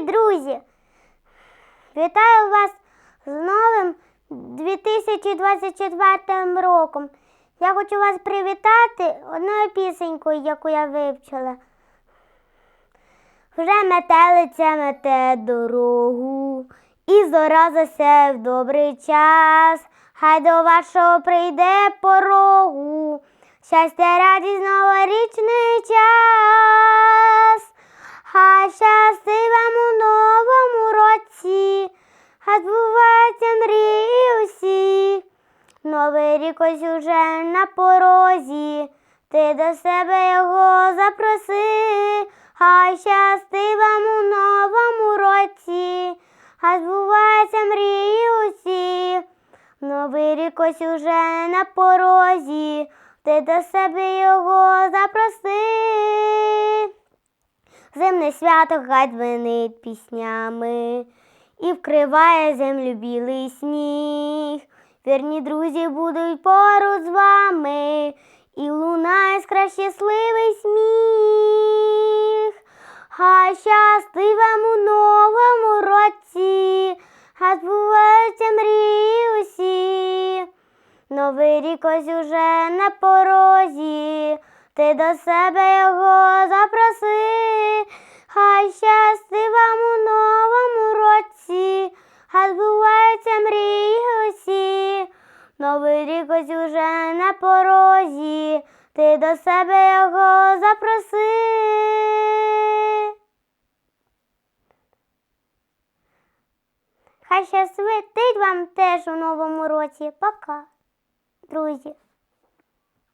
Друзі! Вітаю вас з новим 2024 роком. Я хочу вас привітати одною пісенькою, яку я вивчила. Вже метелиця мете дорогу, і зора засе в добрий час. Хай до вашого прийде порогу. Щастя, радість, новорічний час. Новий рік ось уже на порозі, ти до себе його запроси, хай щастить вам у новому році, хай збуваються мрії усі. Новий рік ось уже на порозі, ти до себе його запроси. Зимне свято хай дзвенить піснями і вкриває землю білий сніг. Вірні друзі будуть поруч з вами, і лунає скра щасливий сміх. Хай щастить вам у новому році, хай збуваються мрії усі. Новий рік ось уже на порозі, ти до себе його запроси, хай щастить Новий рік ось уже на порозі, ти до себе його запроси. Хай щасливить вам теж у новому році. Пока, друзі.